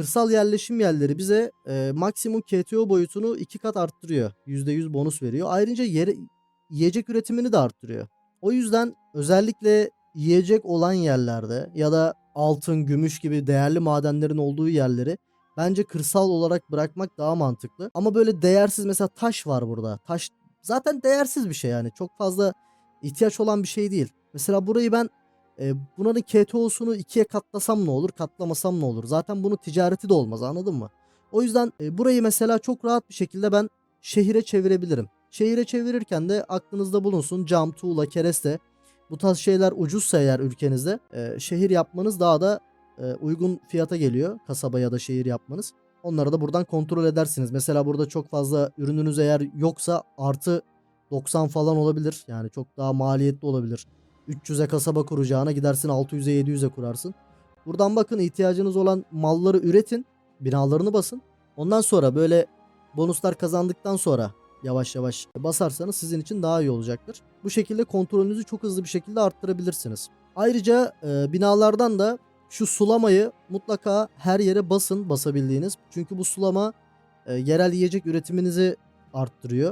kırsal yerleşim yerleri bize e, maksimum KTO boyutunu iki kat arttırıyor. %100 bonus veriyor. Ayrıca yere, yiyecek üretimini de arttırıyor. O yüzden özellikle yiyecek olan yerlerde ya da altın, gümüş gibi değerli madenlerin olduğu yerleri bence kırsal olarak bırakmak daha mantıklı. Ama böyle değersiz mesela taş var burada. Taş zaten değersiz bir şey yani. Çok fazla ihtiyaç olan bir şey değil. Mesela burayı ben e, bunların KTO'sunu ikiye katlasam ne olur, katlamasam ne olur? Zaten bunun ticareti de olmaz anladın mı? O yüzden e, burayı mesela çok rahat bir şekilde ben şehire çevirebilirim. Şehire çevirirken de aklınızda bulunsun cam, tuğla, kereste bu tarz şeyler ucuzsa eğer ülkenizde e, şehir yapmanız daha da e, uygun fiyata geliyor. Kasaba ya da şehir yapmanız. Onları da buradan kontrol edersiniz. Mesela burada çok fazla ürününüz eğer yoksa artı 90 falan olabilir. Yani çok daha maliyetli olabilir. 300'e kasaba kuracağına gidersin 600'e 700'e kurarsın. Buradan bakın ihtiyacınız olan malları üretin. Binalarını basın. Ondan sonra böyle bonuslar kazandıktan sonra yavaş yavaş basarsanız sizin için daha iyi olacaktır. Bu şekilde kontrolünüzü çok hızlı bir şekilde arttırabilirsiniz. Ayrıca e, binalardan da şu sulamayı mutlaka her yere basın basabildiğiniz. Çünkü bu sulama e, yerel yiyecek üretiminizi arttırıyor.